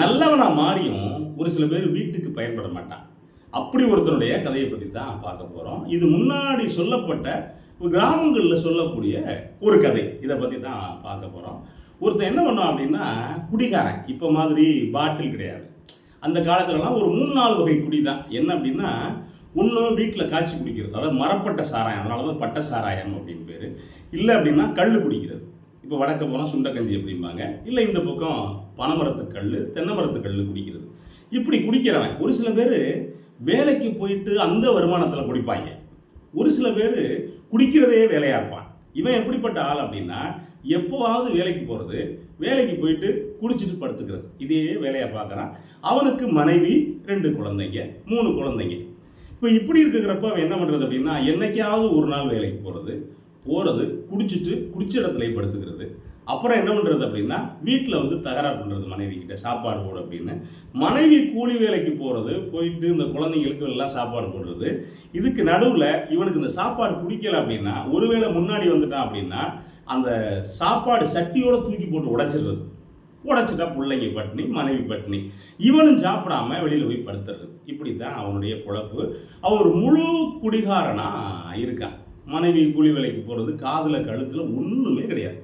நல்லவனாக மாறியும் ஒரு சில பேர் வீட்டுக்கு பயன்பட மாட்டான். அப்படி ஒருத்தனுடைய கதையை பற்றி தான் பார்க்க போகிறோம் இது முன்னாடி சொல்லப்பட்ட கிராமங்களில் சொல்லக்கூடிய ஒரு கதை. இதை பற்றி தான் பார்க்க போகிறோம் ஒருத்தன் என்ன பண்ணுவான் அப்படின்னா குடிகாரன். இப்போ மாதிரி பாட்டில் கிடையாது. அந்த காலத்துலலாம் ஒரு மூணு நாலு வகை குடி தான். என்ன அப்படின்னா ஒன்று வீட்டில் காய்ச்சி குடிக்கிறது. அதாவது மரப்பட்ட சாராயம். அதனால தான் பட்ட சாராயம் அப்படின்னு பேர். இல்லை அப்படின்னா கல் குடிக்கிறது. இப்போ வடக்க போனால் சுண்டக்கஞ்சி அப்படிம்பாங்க. இல்லை இந்த பக்கம் பனைமரத்து கல் தென்னை மரத்து கல் குடிக்கிறது. இப்படி குடிக்கிறவன் ஒரு சில பேர் வேலைக்கு போயிட்டு அந்த வருமானத்தில் குடிப்பாங்க. ஒரு சில பேர் குடிக்கிறதே வேலையாக இருப்பான். இவன் எப்படிப்பட்ட ஆள் அப்படின்னா எப்போவாவது வேலைக்கு போகிறது வேலைக்கு போயிட்டு குடிச்சிட்டு படுத்துக்கிறது. இதே வேலையை பார்க்குறான். அவனுக்கு மனைவி ரெண்டு குழந்தைங்க மூணு குழந்தைங்க. இப்போ இப்படி இருக்கிறப்ப அவன் என்ன பண்ணுறது அப்படின்னா என்னைக்காவது ஒரு நாள் வேலைக்கு போகிறது போகிறது குடிச்சிட்டு குடிச்ச இடத்துலயே படுத்துக்கிறது. அப்புறம் என்ன பண்ணுறது அப்படின்னா வீட்டில் வந்து தகராறு பண்ணுறது மனைவி கிட்ட சாப்பாடு போடு அப்படின்னு. மனைவி கூலி வேலைக்கு போகிறது போயிட்டு இந்த குழந்தைங்களுக்கு எல்லாம் சாப்பாடு போடுறது. இதுக்கு நடுவில் இவனுக்கு இந்த சாப்பாடு பிடிக்கல அப்படின்னா ஒருவேளை முன்னாடி வந்துட்டான் அப்படின்னா அந்த சாப்பாடு சட்டியோட தூக்கி போட்டு உடைச்சிடுறது. உடச்சிட்டா பிள்ளைங்க பட்டினி மனைவி பட்டினி. இவனும் சாப்பிடாம வெளியில் போய் படுத்துறது. இப்படி தான் அவனுடைய பொழப்பு. அவன் ஒரு முழு குடிகாரனாக இருக்கான். மனைவி கூலி வேலைக்கு போகிறது காதில் கழுத்தில் ஒன்றுமே கிடையாது.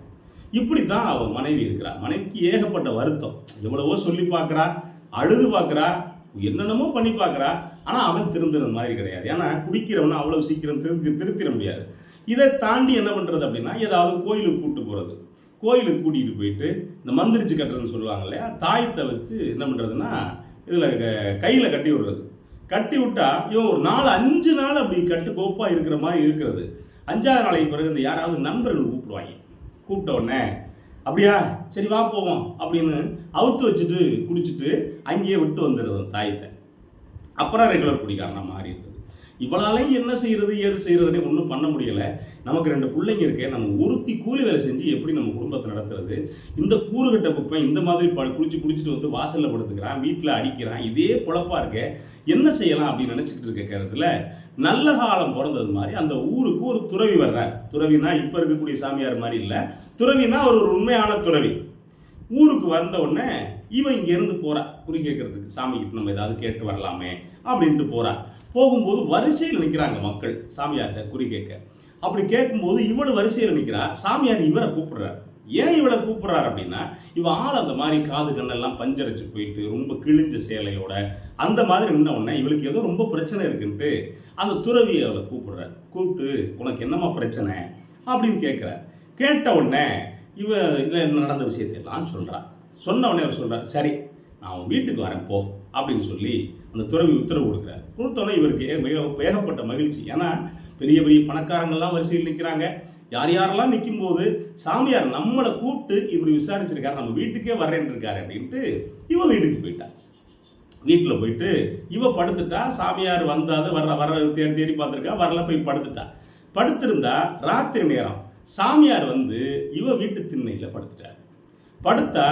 இப்படி தான் அவன் மனைவி இருக்கிறா மனைவிக்கு ஏகப்பட்ட வருத்தம். எவ்வளவோ சொல்லி பார்க்குறா அழுது பார்க்குறா என்னென்னமோ பண்ணி பார்க்குறா ஆனால் அவன் திருந்துறது மாதிரி கிடையாது. ஏன்னா குடிக்கிறவனை அவ்வளோ சீக்கிரம் திரு திருத்திட முடியாது. இதை தாண்டி என்ன பண்ணுறது அப்படின்னா ஏதாவது கோயிலுக்கு கூப்பிட்டு போகிறது கோயிலுக்கு கூட்டிகிட்டு போயிட்டு இந்த மந்திரிச்சு கட்டுறதுன்னு சொல்லுவாங்க இல்லையா தாயத்தை வச்சு என்ன பண்ணுறதுன்னா இதில் கையில் கட்டி விடுறது. கட்டி விட்டா இவன் ஒரு நாலு அஞ்சு நாள் அப்படி கட்டு கோப்பாக இருக்கிற மாதிரி இருக்கிறது. அஞ்சாவது நாளைக்கு பிறகு இந்த யாராவது நண்பர்கள் கூப்பிடுவாங்க. கூப்பிட்ட உடனே அப்படியா? சரி வா போவோம் அப்படின்னு அவுத்து வச்சுட்டு குடிச்சிட்டு அங்கேயே விட்டு வந்துடுவோம் தாயத்தை. அப்புறம் ரெகுலர் குடிக்காரனா மாறிடுது. இவளாலையும் என்ன செய்யறது ஏது செய்யறதுன்னு ஒன்றும் பண்ண முடியலை. நமக்கு ரெண்டு பிள்ளைங்க இருக்கே. நம்ம ஒருத்தி கூலி வேலை செஞ்சு எப்படி நம்ம குடும்பத்தை நடத்துறது? இந்த கூறுகட்ட குப்பை இந்த மாதிரி ப குளிச்சு குடிச்சிட்டு வந்து வாசலில் படுத்துக்கிறான் வீட்டில் அடிக்கிறான் இதே பொழப்பா இருக்க. என்ன செய்யலாம் அப்படின்னு நினச்சிக்கிட்டு இருக்க நேரத்தில் நல்ல காலம் பிறந்தது மாதிரி அந்த ஊருக்கு ஒரு துறவி வர்றார். துறவினா இப்போ இருக்கக்கூடிய சாமியார் மாதிரி இல்லை. துறவினா அவர் ஒரு உண்மையான துறவி. ஊருக்கு வந்த உடனே இவன் இங்கேருந்து போறா. குறி கேட்கறதுக்கு சாமி கிட்ட நம்ம ஏதாவது கேட்டு வரலாமே அப்படின்ட்டு போகிறான் போகும்போது வரிசையில் நிற்கிறாங்க மக்கள் சாமியார்கிட்ட குறி கேட்க. அப்படி கேட்கும்போது இவ்வளவு வரிசையில் நிற்கிறா சாமியார் இவரை கூப்பிடுறார். ஏன் இவளை கூப்பிடுறாரு அப்படின்னா இவ ஆள் அந்த மாதிரி காது கண்ணெல்லாம் பஞ்சரைச்சு போயிட்டு ரொம்ப கிழிஞ்ச சேலையோட அந்த மாதிரி நின்ன உடனே இவளுக்கு ஏதோ ரொம்ப பிரச்சனை இருக்குன்ட்டு அந்த துறவி அவளை கூப்பிடுற கூப்பிட்டு உனக்கு என்னம்மா பிரச்சனை? அப்படின்னு கேட்குற. கேட்ட உடனே இவ இதில் நடந்த விஷயத்தையெல்லாம் சொல்கிறா சொன்ன உடனே அவர் சொல்கிறார் சரி நான் உன் வீட்டுக்கு வரேன் போ. அப்படின்னு சொல்லி அந்த துறவி உத்தரவு கொடுக்குறாரு. கொடுத்தோன்னே இவருக்கு மிக வேகப்பட்ட மகிழ்ச்சி. ஏன்னா பெரிய பெரிய பணக்காரங்கள்லாம் வரிசையில் நிற்கிறாங்க யார் யாரெல்லாம் நிற்கும் போது சாமியார் நம்மளை கூப்பிட்டு இப்படி விசாரிச்சிருக்காரு நம்ம வீட்டுக்கே வரேன் இருக்காரு அப்படின்ட்டு இவ வீட்டுக்கு போயிட்டா. வீட்டில் போயிட்டு இவ படுத்துட்டா சாமியார் வந்தாது வர்ற வர தேடி தேடி பார்த்துருக்கா வரல போய் படுத்துட்டா. படுத்திருந்தா ராத்திரி நேரம் சாமியார் வந்து இவ வீட்டு திண்ணையில் படுத்துட்டார். படுத்தா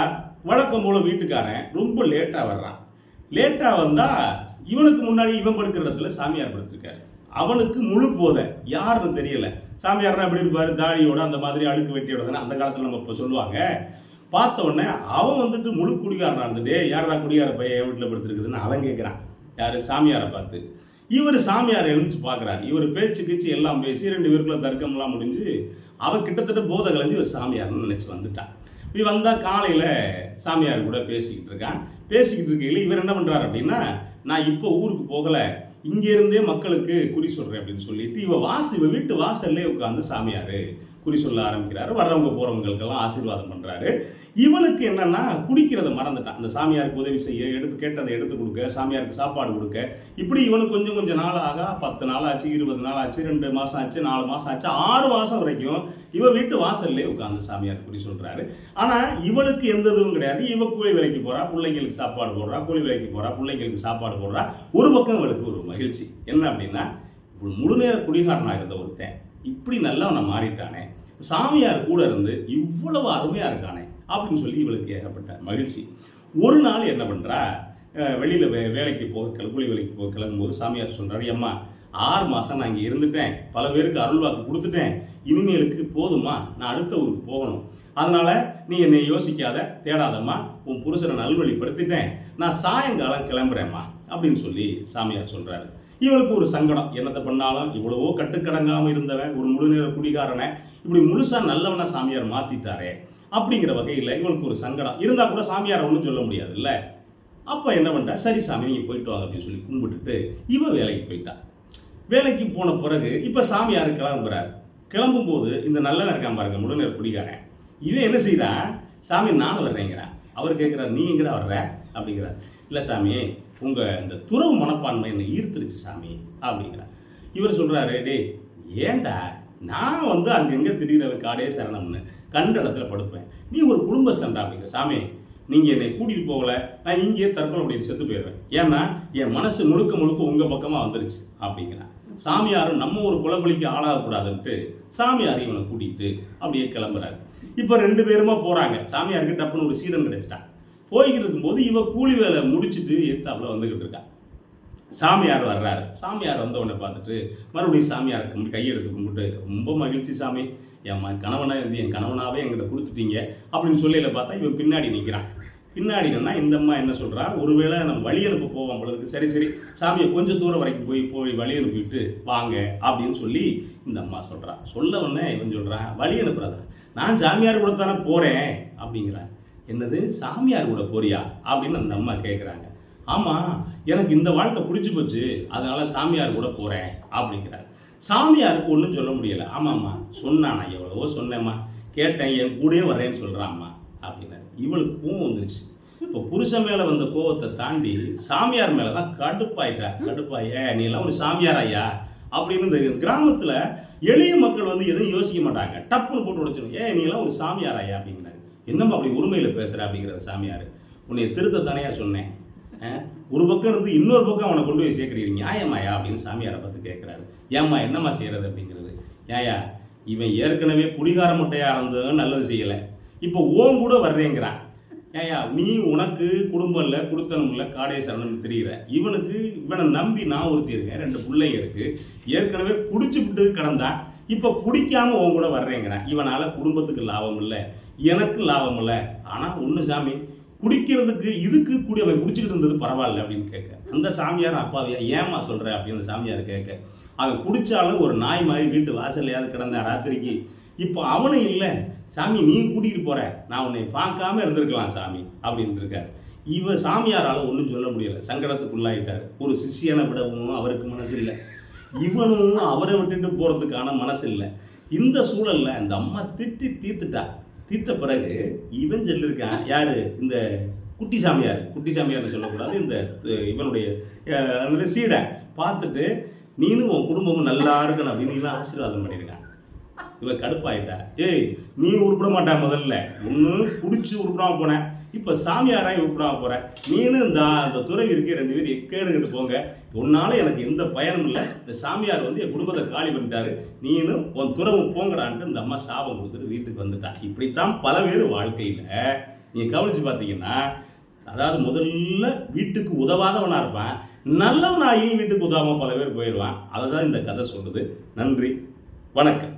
வழக்கம் போல வீட்டுக்காரன் ரொம்ப லேட்டாக வர்றான். லேட்டாக வந்தால் இவனுக்கு முன்னாடி இவன் படுக்கிற இடத்துல சாமியார் படுத்திருக்காரு. அவனுக்கு முழு போதை. யாருன்னு தெரியல. சாமியார்னா எப்படி இருப்பார்? தாடியோட அந்த மாதிரி அழுக்கு வெட்டியோட தானே அந்த காலத்தில் நம்ம இப்போ சொல்லுவாங்க. பார்த்த உடனே அவன் வந்துட்டு முழு குடிகாரனா இருந்துட்டு யாரா குடிகார பையன் வீட்டில் படுத்துருக்குதுன்னு அவன் கேட்குறான் யார்? சாமியாரை பார்த்து. இவர் சாமியார் எழுந்துச்சு பார்க்குறாரு. இவர் பேச்சு கீச்சு எல்லாம் பேசி ரெண்டு பேருக்குள்ள தர்க்கம்லாம் முடிஞ்சு அவன் கிட்டத்தட்ட போதை கலைஞ்சு இவர் சாமியார்னு நினச்சி வந்துட்டான். இப்படி வந்தால் காலையில் சாமியார் கூட பேசிக்கிட்டு இருக்கான். பேசிக்கிட்டு இருக்கையில் இவர் என்ன பண்ணுறாரு அப்படின்னா நான் இப்போ ஊருக்கு போகலை. இங்கேருந்தே மக்களுக்கு குறி சொல்கிறேன் அப்படின்னு சொல்லிட்டு இவன் வாச இவன் வீட்டு வாசல்லே உட்காந்து சாமியார் குறி சொல்ல ஆரம்பிக்கிறாரு. வர்றவங்க போகிறவங்களுக்கெல்லாம் ஆசீர்வாதம் பண்ணுறாரு இவனுக்கு என்னன்னா குடிக்கிறத மறந்துட்டான். அந்த சாமியாருக்கு உதவி செய்ய எடுத்து கேட்டதை எடுத்து கொடுக்க சாமியாருக்கு சாப்பாடு கொடுக்க. இப்படி இவனுக்கு கொஞ்சம் கொஞ்சம் நாள் ஆக பத்து நாள் ஆச்சு இருபது நாள் ஆச்சு ரெண்டு மாதம் ஆச்சு நாலு மாதம் ஆச்சு ஆறு மாதம் வரைக்கும் இவ வீட்டு வாசல்லே உட்காந்து சாமியார் குறி சொல்றாரு. ஆனா இவளுக்கு எந்த இதுவும் கிடையாது. இவ கூலி வேலைக்கு போறா பிள்ளைங்களுக்கு சாப்பாடு போடுறா கூலி வேலைக்கு போறா பிள்ளைங்களுக்கு சாப்பாடு போடுறா. ஒரு பக்கம் இவளுக்கு ஒரு மகிழ்ச்சி. என்ன அப்படின்னா ஒரு முழுநேர குடிகாரனாக இருந்த ஒருத்தன். இப்படி நல்லவனை மாறிட்டானே. சாமியார் கூட இருந்து இவ்வளவு அருமையா இருக்கானே அப்படின்னு சொல்லி இவளுக்கு ஏகப்பட்ட மகிழ்ச்சி. ஒரு நாள் என்ன பண்றா? வெளியில் வெளியில வே வேலைக்கு போக கூலி வேலைக்கு போக கிளம்பும்போது சாமியார் சொல்றாரு அம்மா ஆறு மாதம் நான் இங்கே இருந்துட்டேன். பல பேருக்கு அருள்வாக்கு கொடுத்துட்டேன். இனிமேலுக்கு போதுமா? நான் அடுத்த ஊருக்கு போகணும். அதனால் நீ என்னை யோசிக்காத தேடாதம்மா. உன் புருஷனை நல்வழிப்படுத்திட்டேன். நான் சாயங்காலம் கிளம்புறேம்மா அப்படின்னு சொல்லி சாமியார் சொல்கிறாரு இவளுக்கு ஒரு சங்கடம். என்னத்தை பண்ணாலும் இவ்வளவோ கட்டுக்கடங்காமல் இருந்தவன் ஒரு முழுநேர குடிகாரனை இப்படி முழுசாக நல்லவனை சாமியார் மாற்றிட்டாரே அப்படிங்கிற வகையில் இவளுக்கு ஒரு சங்கடம். இருந்தால் கூட சாமியாரை ஒன்றும் சொல்ல முடியாது அப்போ என்ன பண்ணிட்டா? சரி சாமி நீங்கள் போயிட்டு வாங்க அப்படின்னு சொல்லி கும்பிட்டுட்டு இவ வேலைக்கு போயிட்டான் வேலைக்கு போன பிறகு இப்போ சாமியார் கிளம்புறார் கிளம்பும் போது இந்த நல்லவன் இருக்கான் பாருங்க முழுநேர குடிகாரன். இவன் என்ன செய்கிறான் சாமி நானும் வர்றேங்கிறான் அவர் கேட்குறாரு நீ எங்கடா வர்ற? அப்படிங்கிறார். இல்லை சாமி உங்கள் இந்த துறவு மனப்பான்மை என்னை ஈர்த்துருச்சு சாமி அப்படிங்கிறார். இவர் சொல்கிறாரு டே ஏன்டா? நான் வந்து அங்கங்கே திடீர்னு காடே சரணம்னு கண்ட இடத்துல படுப்பேன். நீ ஒரு குடும்பஸ்தன்டா அப்படிங்கிற சாமி நீங்கள் என்னை கூட்டிகிட்டு போகல நான் இங்கேயே தற்கொலை அப்படின்னு செத்து போயிடுறேன். ஏன்னா என் மனசு முழுக்க முழுக்க உங்கள் பக்கமாக வந்துருச்சு அப்படிங்கிறான் சாமியாரும் நம்ம ஒரு குலபலிக்கு ஆளாகக்கூடாதுன்ட்டு சாமியார் இவனை கூட்டிகிட்டு அப்படியே கிளம்புறாரு. இப்போ ரெண்டு பேருமா போகிறாங்க சாமியாருக்கு டப்புன்னு ஒரு சீடன் கிடைச்சிட்டான் போய்கிட்டு இருக்கும்போது இவ கூலி வேலை முடிச்சுட்டு எத்தாப்புல வந்துக்கிட்டு இருக்கா. சாமியார் வர்றாரு. சாமியார் வந்தவனை பார்த்துட்டு மறுபடியும் சாமியார் கையெடுத்து கும்பிட்டு ரொம்ப மகிழ்ச்சி சாமி. என் ம- கணவனா இருந்து என் கணவனாவே எங்கிட்ட கொடுத்துட்டீங்க அப்படின்னு சொல்லியில் பார்த்தா இவன் பின்னாடி நிற்கிறான் பின்னாடி நின்னா இந்த அம்மா என்ன சொல்றா? ஒருவேளை நம்ம வழி அனுப்ப போவோம் பொழுதுக்கு சரி சரி. சாமியை கொஞ்சம் தூரம் வரைக்கும் போய் போய் வழி அனுப்பிவிட்டு வாங்க அப்படின்னு சொல்லி இந்த அம்மா சொல்றா. சொல்ல உடனே இவன் சொல்றான் வழி அனுப்புறதா? நான் சாமியார் கூட தானே போறேன். அப்படிங்கிறான் என்னது? சாமியார் கூட போறியா? அப்படின்னு அந்த அம்மா கேட்குறாங்க ஆமாம் எனக்கு இந்த வாழ்க்கை பிடிச்சி போச்சு. அதனால சாமியார் கூட போகிறேன் அப்படிங்கிறார். சாமியாருக்கு ஒன்றும் சொல்ல முடியல. ஆமாம்மா சொன்னான் நான் எவ்வளவோ சொன்னேம்மா. கேட்டேன் என் கூடயே வரேன்னு சொல்கிறாம்மா அப்படின்னாரு. இவளுக்கு கோவம் வந்துருச்சு. இப்போ புருஷன் மேலே வந்த கோவத்தை தாண்டி சாமியார் மேலே தான் கடுப்பாயிட்டா கடுப்பாயே நீ எல்லாம் ஒரு சாமியார் ஐயா? அப்படின்னு இந்த கிராமத்தில் எளிய மக்கள் வந்து எதுவும் யோசிக்க மாட்டாங்க. டப்புன்னு போட்டு உடைச்சிடும் ஏன் நீ எல்லாம் ஒரு சாமியார் ஐயா? அப்படிங்கிறாரு. என்னம்மா அப்படி உரிமையில் பேசுகிற அப்படிங்கிற சாமியார். உன்னை திருத்த தானையா சொன்னேன். ஒரு பக்கம் இருந்து இன்னொரு பக்கம் அவனை கொண்டு போய் சேர்க்குறீங்க. நியாயமாயா அப்படின்னு சாமியாரை பார்த்து கேட்குறாரு. ஏம்மா என்னம்மா செய்கிறது அப்படிங்கிறது? ஏயா இவன் ஏற்கனவே குடிகார முட்டையாக இருந்ததும் நல்லது செய்யலை. இப்போ ஓம் கூட வர்றேங்கிறான் ஏயா நீ உனக்கு குடும்பம் இல்லை குடுத்தனம் இல்லை காடே சரணம் இவனுக்கு இவனை நம்பி நான் ஒருத்தி இருக்கேன் ரெண்டு பிள்ளைங்க இருக்கு. ஏற்கனவே குடிச்சுட்டு கிடந்தான் இப்போ குடிக்காமல் உன் கூட வர்றேங்கிறான் இவனால் குடும்பத்துக்கு லாபம் இல்லை எனக்கு லாபம் இல்லை. ஆனால் ஒன்று சாமி குடிக்கிறதுக்கு இதுக்கு கூடி அவன் குடிச்சிட்டு இருந்தது பரவாயில்ல அப்படின்னு கேட்க. அந்த சாமியார் அப்பாவியா ஏமா சொல்ற அப்படின்னு சாமியார் கேட்க. அவன் குடிச்சாலும் ஒரு நாய் மாதிரி வீட்டு வாசல்லையாவது கிடந்த ராத்திரிக்கு இப்போ அவனும் இல்லை. சாமி நீ கூட்டிகிட்டு போற. நான் உன்னை பார்க்காம இருந்திருக்கலாம் சாமி அப்படின்ட்டு இருக்கார். இவ சாமியாரால் ஒன்றும் சொல்ல முடியல. சங்கடத்துக்குள்ளாயிட்டார். ஒரு சிஷியனை விடவும் அவருக்கு மனசு இல்லை. இவனும் அவரை விட்டுட்டு போகிறதுக்கான மனசு இல்லை. இந்த சூழலில் இந்த அம்மா திட்டி தீர்த்துட்டா. தீர்த்த பிறகு இவன் சொல்லியிருக்கான் யாரு? இந்த குட்டி சாமியார் குட்டி சாமியார்னு சொல்லக்கூடாது இந்த இவனுடைய சீடை. பார்த்துட்டு நீனும் உன் குடும்பமும் நல்லா இருக்கணும். அப்படின்னு இவன் ஆசீர்வாதம் பண்ணியிருக்கான். இவன் கடுப்பாயிட்டா. ஏய் நீ உருப்பிட மாட்டான் முதல்ல. ஒன்று குடிச்சு உருப்பிடாம போனேன் இப்போ சாமியாராய் உருப்பிடாம போற. நீனும் இந்த அந்த துறை இருக்கே. ரெண்டு பேரும் எக்கேடுகிட்டு போங்க. உன்னால எனக்கு எந்த பயனும் இல்லை. இந்த சாமியார் வந்து என் குடும்பத்தை காலி பண்ணிட்டாரு. நீனும் உன் துறவு போங்கடான்ட்டு இந்த அம்மா சாபம் கொடுத்துட்டு வீட்டுக்கு வந்துட்டான் இப்படித்தான் பல பேர் வாழ்க்கையில் நீங்கள் கவனிச்சு பார்த்தீங்கன்னா அதாவது முதல்ல வீட்டுக்கு உதவாதவனாக இருப்பான். நல்லவனாகி வீட்டுக்கு உதவாமல் பல பேர் போயிடுவான் அதை தான் இந்த கதை சொல்லுது. நன்றி. வணக்கம்.